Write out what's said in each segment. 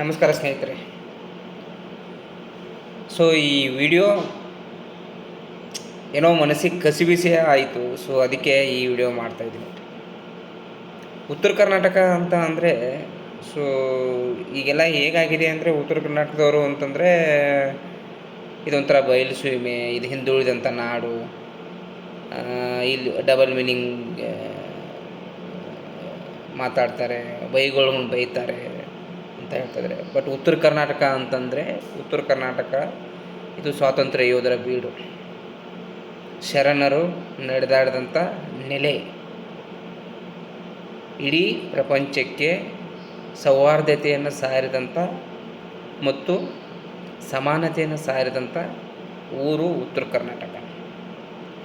ನಮಸ್ಕಾರ ಸ್ನೇಹಿತರೆ. ಸೊ ಈ ವಿಡಿಯೋ ಏನೋ ಮನಸ್ಸಿಗೆ ಕಸಿಬಿಸಿ ಆಯಿತು. ಸೊ ಅದಕ್ಕೆ ಈ ವಿಡಿಯೋ ಮಾಡ್ತಾಯಿದ್ದೀನಿ ಉತ್ತರ ಕರ್ನಾಟಕ ಅಂತ ಅಂದರೆ ಸೊ ಈಗೆಲ್ಲ ಹೇಗಾಗಿದೆ ಅಂದರೆ, ಉತ್ತರ ಕರ್ನಾಟಕದವರು ಅಂತಂದರೆ, ಇದೊಂಥರ ಬಯಲು ಸೀಮೆ, ಇದು ಹಿಂದುಳಿದಂಥ ನಾಡು ಇಲ್ಲಿ ಡಬಲ್ ಮೀನಿಂಗ್ ಮಾತಾಡ್ತಾರೆ ಬೈಗಳು ಬೈತಾರೆ. ಅಂತ ಹೇಳ್ತಿದ್ದಾರೆ. ಬಟ್ ಉತ್ತರ ಕರ್ನಾಟಕ ಅಂತಂದರೆ, ಉತ್ತರ ಕರ್ನಾಟಕ, ಇದು ಸ್ವಾತಂತ್ರ್ಯ ಯೋಧರ ಬೀಡು. ಶರಣರು ನಡೆದಾಡಿದಂಥ ನೆಲೆ. ಇಡೀ ಪ್ರಪಂಚಕ್ಕೆ ಸೌಹಾರ್ದತೆಯನ್ನು ಸಾರಿದಂಥ ಮತ್ತು ಸಮಾನತೆಯನ್ನು ಸಾರಿದಂಥ ಊರು ಉತ್ತರ ಕರ್ನಾಟಕ.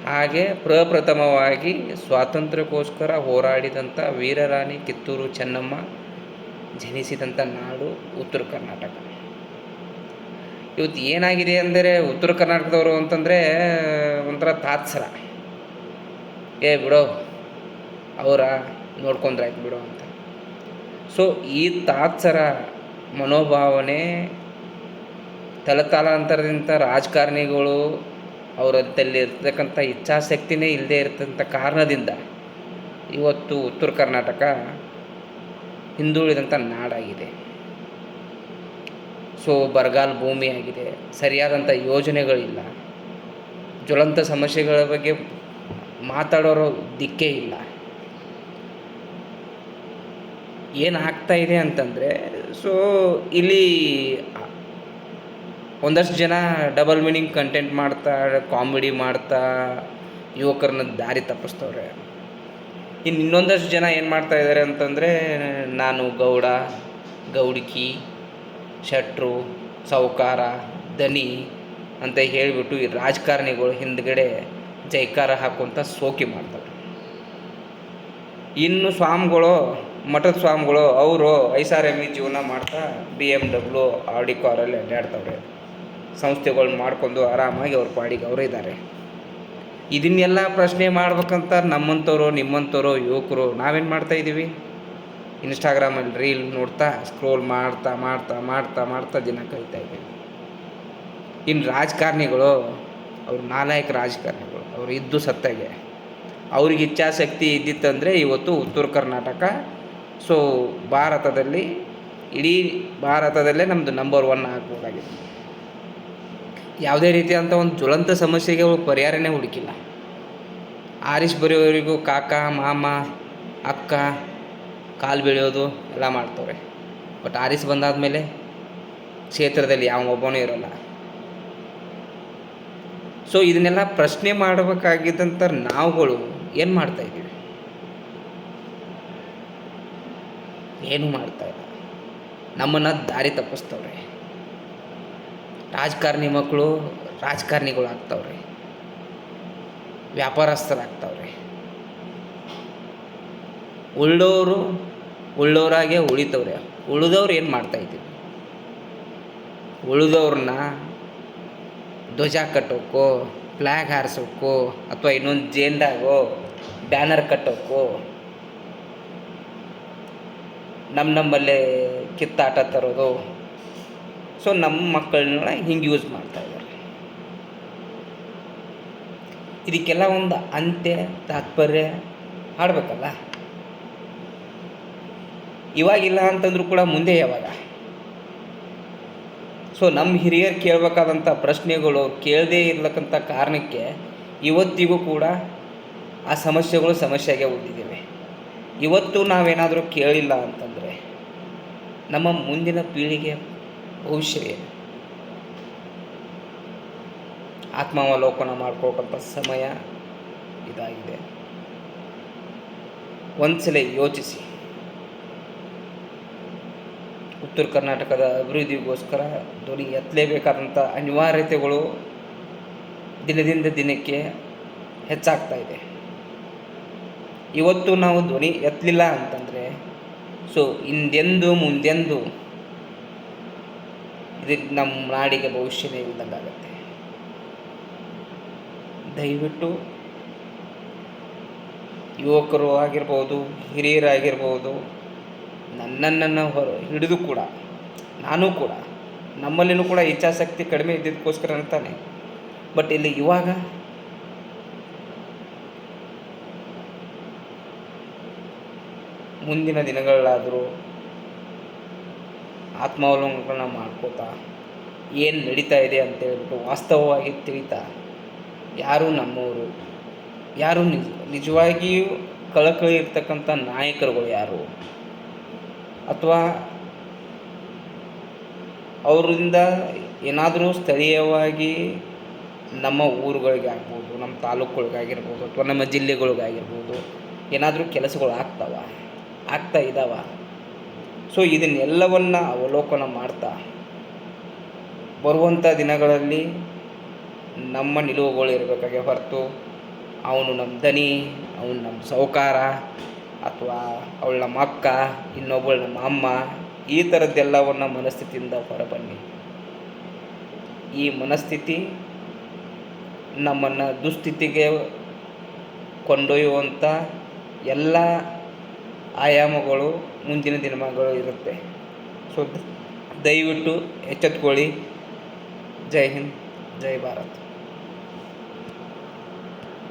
ಹಾಗೆ ಪ್ರಪ್ರಥಮವಾಗಿ ಸ್ವಾತಂತ್ರ್ಯಕ್ಕೋಸ್ಕರ ಹೋರಾಡಿದಂಥ ವೀರರಾಣಿ ಕಿತ್ತೂರು ಚೆನ್ನಮ್ಮ ಜನಿಸಿದಂಥ ನಾಡು ಉತ್ತರ ಕರ್ನಾಟಕ. ಇವತ್ತು ಏನಾಗಿದೆ ಅಂದರೆ ಉತ್ತರ ಕರ್ನಾಟಕದವರು ಅಂತಂದರೆ ಒಂಥರ ತಾತ್ಸರ. ಏ ಬಿಡೋ, ಅವರ ನೋಡ್ಕೊಂಡ್ರಾಯ್ತು ಬಿಡೋ ಅಂತ. ಸೊ ಈ ತಾತ್ಸರ ಮನೋಭಾವನೆ ತಲತಾಲಾಂತರದಿಂದ ರಾಜಕಾರಣಿಗಳು ಅವರದ್ದಲ್ಲಿ ಇರ್ತಕ್ಕಂಥ ಇಚ್ಛಾಶಕ್ತಿನೇ ಇಲ್ಲದೆ ಇರ್ತಕ್ಕಂಥ ಕಾರಣದಿಂದ ಇವತ್ತು ಉತ್ತರ ಕರ್ನಾಟಕ ಹಿಂದುಳಿದಂಥ ನಾಡಾಗಿದೆ. ಸೊ ಬರಗಾಲ ಭೂಮಿಯಾಗಿದೆ ಸರಿಯಾದಂಥ ಯೋಜನೆಗಳಿಲ್ಲ. ಜ್ವಲಂತ ಸಮಸ್ಯೆಗಳ ಬಗ್ಗೆ ಮಾತಾಡೋರು ದಿಕ್ಕೇ ಇಲ್ಲ. ಏನು ಆಗ್ತಾ ಇದೆ ಅಂತಂದರೆ, ಸೊ ಇಲ್ಲಿ ಒಂದಷ್ಟು ಜನ ಡಬಲ್ ಮೀನಿಂಗ್ ಕಂಟೆಂಟ್ ಮಾಡ್ತಾ, ಕಾಮಿಡಿ ಮಾಡ್ತಾ, ಯುವಕರನ್ನ ದಾರಿ ತಪ್ಪಿಸ್ತವ್ರೆ. ಇನ್ನು ಇನ್ನೊಂದಷ್ಟು ಜನ ಏನು ಮಾಡ್ತಾ ಇದ್ದಾರೆ ಅಂತಂದರೆ ನಾನು ಗೌಡ, ಗೌಡಿಕಿ ಶೆಟ್ರು ಸಾವುಕಾರ ದನಿ ಅಂತ ಹೇಳಿಬಿಟ್ಟು ಈ ರಾಜಕಾರಣಿಗಳು ಹಿಂದ್ಗಡೆ ಜೈಕಾರ ಹಾಕುವಂಥ ಸೋಕಿ ಮಾಡ್ತಾರೆ. ಇನ್ನು ಸ್ವಾಮಿಗಳು, ಮಠದ ಸ್ವಾಮಿಗಳು, ಅವರು ಐ ಆರ್ ಎಂ ಇ ಜೀವನ ಮಾಡ್ತಾ ಬಿ ಎಂ ಡಬ್ಲ್ಯೂ ಆಡಿ ಕಾರಲ್ಲಿ ಅಡ್ಡಾಡ್ತವ್ರೆ. ಸಂಸ್ಥೆಗಳ್ನ ಮಾಡ್ಕೊಂಡು ಆರಾಮಾಗಿ ಅವ್ರ ಪಾಡಿಗೆ ಅವರೇ ಇದ್ದಾರೆ. ಇದನ್ನೆಲ್ಲ ಪ್ರಶ್ನೆ ಮಾಡ್ಬೇಕಂತ ನಮ್ಮಂಥವ್ರು, ನಿಮ್ಮಂಥವ್ರು, ಯುವಕರು, ನಾವೇನು ಮಾಡ್ತಾ ಇದ್ದೀವಿ? ಇನ್ಸ್ಟಾಗ್ರಾಮಲ್ಲಿ ರೀಲ್ ನೋಡ್ತಾ ಸ್ಕ್ರೋಲ್ ಮಾಡ್ತಾ ಮಾಡ್ತಾ ಮಾಡ್ತಾ ಮಾಡ್ತಾ ದಿನ ಕಳಿತಾ ಇದ್ದೀವಿ. ಇನ್ನು ರಾಜಕಾರಣಿಗಳು, ಅವ್ರು ನಾಲಾಯಕ ರಾಜಕಾರಣಿಗಳು, ಅವ್ರು ಇದ್ದು ಸತ್ತಾಗೆ. ಅವ್ರಿಗೆ ಇಚ್ಛಾಶಕ್ತಿ ಇದ್ದಿತ್ತಂದರೆ ಇವತ್ತು ಉತ್ತರ ಕರ್ನಾಟಕ. ಸೊ ಭಾರತದಲ್ಲಿ, ಇಡೀ ಭಾರತದಲ್ಲೇ ನಮ್ಮದು ನಂಬರ್ ಒನ್ ಆಗ್ಬೋದಾಗಿತ್ತು ಯಾವುದೇ ರೀತಿಯಾದಂಥ ಒಂದು ಜ್ವಲಂತ ಸಮಸ್ಯೆಗೆ ಅವಳು ಪರಿಹಾರನೇ ಹುಡುಕಿಲ್ಲ. ಆರಿಸ್ ಬರೆಯೋರಿಗೂ ಕಾಕ, ಮಾಮ, ಅಕ್ಕ, ಕಾಲು ಬೆಳೆಯೋದು ಎಲ್ಲ ಮಾಡ್ತವ್ರೆ. ಬಟ್ ಆರಿಸ್ ಬಂದಾದ ಮೇಲೆ ಕ್ಷೇತ್ರದಲ್ಲಿ ಯಾವ ಒಬ್ಬನೂ ಇರೋಲ್ಲ. ಸೊ ಇದನ್ನೆಲ್ಲ ಪ್ರಶ್ನೆ ಮಾಡಬೇಕಾಗಿದ್ದಂಥ ನಾವುಗಳು ಏನು ಮಾಡ್ತಾ ಇದ್ದೀವಿ? ಏನು ಮಾಡ್ತಾ ಇಲ್ಲ. ನಮ್ಮನ್ನು ದಾರಿ ತಪ್ಪಿಸ್ತವ್ರೆ. ರಾಜಕಾರಣಿ ಮಕ್ಕಳು ರಾಜಕಾರಣಿಗಳು ಆಗ್ತಾವ್ರಿ. ವ್ಯಾಪಾರಸ್ಥರಾಗ್ತಾವ್ರಿ. ಉಳ್ಳೋರು ಉಳ್ಳೋರಾಗೆ ಉಳಿತವ್ರೆ. ಉಳಿದವ್ರು ಏನು ಮಾಡ್ತಾ ಇದ್ದೀವಿ ಉಳಿದವ್ರನ್ನ ಧ್ವಜ ಕಟ್ಟೋಕ್ಕೋ ಫ್ಲ್ಯಾಗ್ ಹಾರಿಸೋಕ್ಕೋ ಅಥವಾ ಇನ್ನೊಂದು ಜೇಂಡಾಗೋ, ಬ್ಯಾನರ್ ಕಟ್ಟೋಕ್ಕೋ ನಮ್ಮ ನಮ್ಮಲ್ಲೇ ಕಿತ್ತಾಟ ತರೋದು ಸೊ ನಮ್ಮ ಮಕ್ಕಳನ್ನ ಹಿಂಗೆ ಯೂಸ್ ಮಾಡ್ತಾ ಇದ್ದಾರೆ. ಇದಕ್ಕೆಲ್ಲ ಒಂದು ಅಂತ್ಯ, ತಾತ್ಪರ್ಯ ಆಡಬೇಕಲ್ಲ ಇವಾಗಿಲ್ಲ ಅಂತಂದ್ರೂ ಕೂಡ ಮುಂದೆ ಯಾವಾಗ? ಸೊ ನಮ್ಮ ಹಿರಿಯರು ಕೇಳಬೇಕಾದಂಥ ಪ್ರಶ್ನೆಗಳು ಕೇಳದೇ ಇರ್ಲಕ್ಕಂಥ ಕಾರಣಕ್ಕೆ ಇವತ್ತಿಗೂ ಕೂಡ ಆ ಸಮಸ್ಯೆಗಳು ಸಮಸ್ಯೆಗೆ ಉಳಿದಿದ್ದೇವೆ ಇವತ್ತು ನಾವೇನಾದರೂ ಕೇಳಿಲ್ಲ ಅಂತಂದರೆ ನಮ್ಮ ಮುಂದಿನ ಪೀಳಿಗೆ ಭವಿಷ್ಯ ಆತ್ಮಾವಲೋಕನ ಮಾಡ್ಕೊಳ್ಕಂಥ ಸಮಯ ಇದಾಗಿದೆ. ಒಂದ್ಸಲ ಯೋಚಿಸಿ. ಉತ್ತರ ಕರ್ನಾಟಕದ ಅಭಿವೃದ್ಧಿಗೋಸ್ಕರ ಧ್ವನಿ ಎತ್ತಲೇಬೇಕಾದಂಥ ಅನಿವಾರ್ಯತೆಗಳು ದಿನದಿಂದ ದಿನಕ್ಕೆ ಹೆಚ್ಚಾಗ್ತಾ ಇದೆ. ಇವತ್ತು ನಾವು ಧ್ವನಿ ಎತ್ತಲಿಲ್ಲ ಅಂತಂದರೆ, ಸೊ ಹಿಂದೆಂದು ಮುಂದೆಂದು ಇದಕ್ಕೆ ನಮ್ಮ ನಾಡಿಗೆ ಭವಿಷ್ಯನೇ ಇಲ್ಲದಂಗಾಗತ್ತೆ. ದಯವಿಟ್ಟು ಯುವಕರು ಆಗಿರ್ಬೋದು, ಹಿರಿಯರಾಗಿರ್ಬೋದು ನನ್ನನ್ನು ಹೊರ ಹಿಡಿದು ಕೂಡ, ನಾನು ಕೂಡ, ನಮ್ಮಲ್ಲಿನೂ ಕೂಡ ಇಚ್ಛಾಶಕ್ತಿ ಕಡಿಮೆ ಇದ್ದಿದ್ದಕ್ಕೋಸ್ಕರ ಅಂತಾನೆ. ಬಟ್ ಇಲ್ಲಿ ಇವಾಗ ಮುಂದಿನ ದಿನಗಳಲ್ಲಾದರೂ ಆತ್ಮಾವಲೋಕನ ಮಾಡ್ಕೋತಾ ಏನು ನಡೀತಾ ಇದೆ ಅಂತ ಹೇಳ್ಬಿಟ್ಟು ವಾಸ್ತವವಾಗಿ ತಿಳಿತಾ ಯಾರು ನಮ್ಮವರು ಯಾರು ನಿಜ, ನಿಜವಾಗಿಯೂ ಕಳಕಳಿ ಇರ್ತಕ್ಕಂಥ ನಾಯಕರುಗಳು ಯಾರು? ಅಥವಾ ಅವರಿಂದ ಏನಾದರೂ ಸ್ಥಳೀಯವಾಗಿ ನಮ್ಮ ಊರುಗಳಿಗೆ ಆಗ್ಬೋದು, ನಮ್ಮ ತಾಲೂಕುಗಳಿಗಾಗಿರ್ಬೋದು, ಅಥವಾ ನಮ್ಮ ಜಿಲ್ಲೆಗಳಿಗಾಗಿರ್ಬೋದು ಏನಾದರೂ ಕೆಲಸಗಳು ಆಗ್ತಾವ? ಆಗ್ತಾ ಇದ್ದಾವ ಸೊ ಇದನ್ನೆಲ್ಲವನ್ನು ಅವಲೋಕನ ಮಾಡ್ತಾ ಬರುವಂಥ ದಿನಗಳಲ್ಲಿ ನಮ್ಮ ನಿಲುವುಗಳು ಇರಬೇಕಾಗೆ ಹೊರತು ಅವನು ನಮ್ಮ ದನಿ ಅವನು ನಮ್ಮ ಸೌಕಾರ ಅಥವಾ ಅವಳು ನಮ್ಮ ಅಕ್ಕ, ಇನ್ನೊಬ್ಬಳು ನಮ್ಮ ಅಮ್ಮ, ಈ ಥರದ್ದೆಲ್ಲವನ್ನು ಮನಸ್ಥಿತಿಯಿಂದ ಹೊರಬನ್ನಿ. ಈ ಮನಸ್ಥಿತಿ ನಮ್ಮನ್ನು ದುಸ್ಥಿತಿಗೆ ಕೊಂಡೊಯ್ಯುವಂಥ ಎಲ್ಲ ಆಯಾಮಗಳು ಮುಂದಿನ ದಿನಮಾನಗಳು ಇರುತ್ತೆ. ಸೊ ದಯವಿಟ್ಟು ಎಚ್ಚೆತ್ಕೊಳ್ಳಿ. ಜೈ ಹಿಂದ್ ಜೈ ಭಾರತ್.